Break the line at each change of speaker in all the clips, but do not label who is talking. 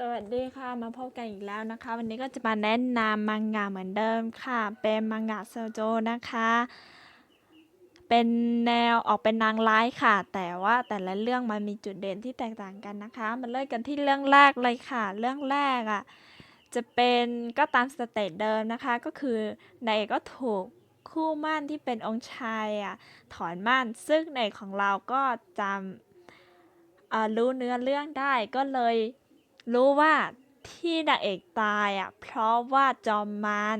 สวัสดีค่ะมาพบกันอีกแล้วนะคะ วันนี้ก็จะมาแนะนำมังงะเหมือนเดิมค่ะ เป็นมังงะโซโจนะคะ เป็นแนวออกเป็นนางร้ายค่ะ แต่ว่าแต่ละเรื่องมันมีจุดเด่นที่แตกต่างกันนะคะมาเริ่มกันที่เรื่องแรกเลยค่ะ เรื่องแรกอะจะเป็นก็ตามสเตจเดิมนะคะ ก็คือนายก็ถูกคู่มั่นที่เป็นองค์ชายอะถอนมั่นซึ่งนของเราก็จำอ่ารู้เนื้อเรื่องได้ก็เลย รู้ว่าที่นางเอกตายอะเพราะว่าจอมมาร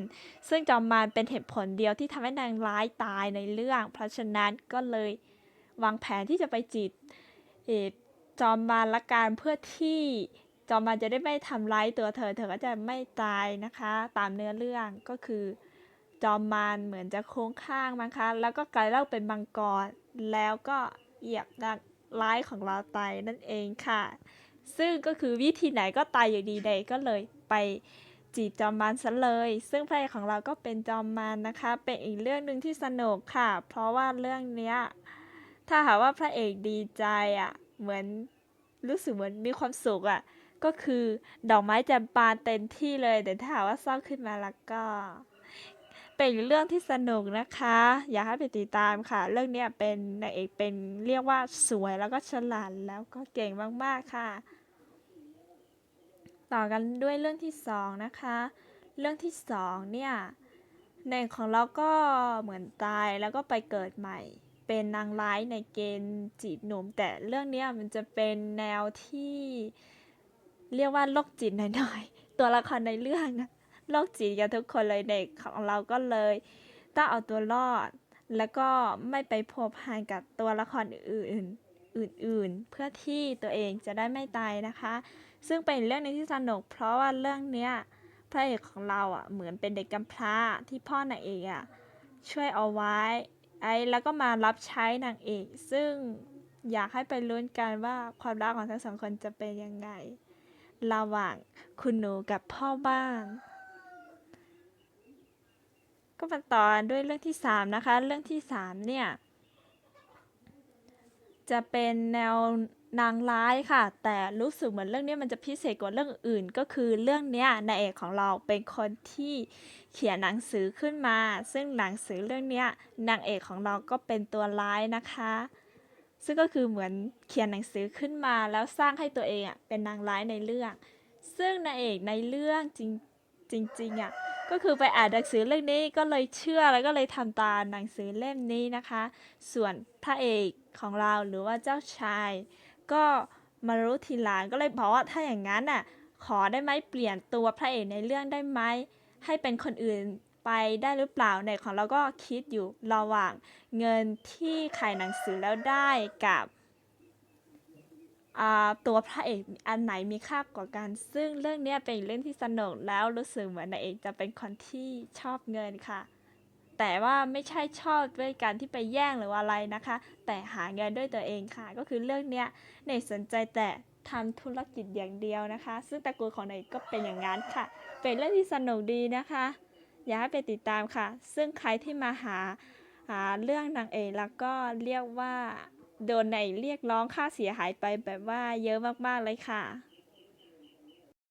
ซึ่งจอมมารเป็นเหตุผลเดียวที่ทำให้นางร้ายตายในเรื่อง เพราะฉะนั้นก็เลยวางแผนที่จะไปจีบจอมมารละกันเพื่อที่จอมมารจะได้ไม่ทำร้ายตัวเธอ เธอก็จะไม่ตายนะคะ ตามเนื้อเรื่องก็คือ จอมมารเหมือนจะโค้งข้างมั้งคะแล้วก็กลายร่าเป็นมังกรแล้วก็เหยียบนางร้ายของเราตายนั่นเองค่ะ ซึ่งก็คือวิธีไหนก็ตายอยู่ดีใดก็เลยไปจีบจอมมารซะเลย ซึ่งพระเอกของเราก็เป็นจอมมารนะคะ เป็นอีกเรื่องหนึ่งที่สนุกค่ะ เพราะว่าเรื่องเนี้ยถ้าหากว่าพระเอกดีใจอะ เหมือนรู้สึกเหมือนมีความสุขอะ ก็คือดอกไม้จะบานเต็มที่เลย แต่ถ้าหากว่าเศร้าขึ้นมาแล้วก็ เป็นเรื่องที่สนุกนะคะ อยากให้ไปติดตามค่ะ เรื่องเนี้ยเป็นนางเอกเป็นเรียกว่าสวยแล้วก็ฉลาดแล้วก็เก่งมากๆค่ะ ต่อกันด้วยเรื่องที่สองนะคะ เรื่องที่สองเนี่ยนางเอกของเราก็เหมือนตายแล้วก็ไปเกิดใหม่ เป็นนางร้ายในเกณฑ์จีบหนุ่ม แต่เรื่องเนี้ยมันจะเป็นแนวที่ เรียกว่าโรคจิตหน่อยๆตัวละครในเรื่องนะโรคจิตกันทุกคนเลยเด็กของเราก็เลยต้องเอาตัวรอด แล้วก็ไม่ไปพัวพันกับตัวละครอื่น อื่นๆ เพื่อที่ตัวเองจะได้ไม่ตายนะคะ ซึ่งเป็นเรื่องนึงที่สนุก เพราะว่าเรื่องเนี้ยพระเอกของเราอะเหมือนเป็นเด็กกำพร้าที่พ่อนางเอกอะช่วยเอาไว้ไอ้แล้วก็มารับใช้นางเอก ซึ่งอยากให้ไปลุ้นกันว่าความรักของทั้งสองคนจะเป็นยังไง ระหว่างคุณหนูกับพ่อบ้าน ก็มาต่อด้วยเรื่องที่สามนะคะ เรื่องที่สามเนี่ย จะเป็นแนวนางร้ายค่ะ แต่รู้สึกเหมือนเรื่องนี้มันจะพิเศษกว่าเรื่องอื่น ก็คือเรื่องนี้นายเอกของเราเป็นคนที่เขียนหนังสือขึ้นมา ซึ่งหนังสือเรื่องนี้นางเอกของเราก็เป็นตัวร้ายนะคะ ซึ่งก็คือเหมือนเขียนหนังสือขึ้นมาแล้วสร้างให้ตัวเองอะเป็นนางร้ายในเรื่อง ซึ่งนางเอกในเรื่องจริงจริงๆอะ ก็คือไปอ่านหนังสือเรื่องนี้ก็เลยเชื่อแล้วก็เลยทำตามหนังสือเล่มนี้นะคะ ส่วนพระเอกของเราหรือว่าเจ้าชาย ก็มารู้ทีหลังก็เลยบอกว่าถ้าอย่างนั้นน่ะขอได้ไหมเปลี่ยนตัวพระเอกในเรื่องได้ไหมให้เป็นคนอื่นไปได้หรือเปล่าในของเราก็คิดอยู่ระหว่างเงินที่ขายหนังสือแล้วได้กับ ตัวพระเอกอันไหนมีค่ากว่ากัน ซึ่งเรื่องนี้เป็นเรื่องที่สนุกแล้วรู้สึกเหมือนนายเอกจะเป็นคนที่ชอบเงินค่ะ แต่ว่าไม่ใช่ชอบด้วยการที่ไปแย่งหรือว่าอะไรนะคะ แต่หาเงินด้วยตัวเองค่ะ ก็คือเรื่องเนี้ยเนยสนใจแต่ทำธุรกิจอย่างเดียวนะคะ ซึ่งตระกูลของเนยก็เป็นอย่างนั้นค่ะ เป็นเรื่องที่สนุกดีนะคะ อยากให้ไปติดตามค่ะ ซึ่งใครที่มาหาหาเรื่องนางเอกแล้วก็เรียกว่า โดนในเรียกร้องค่าเสียหายไปแบบว่าเยอะมากๆเลยค่ะ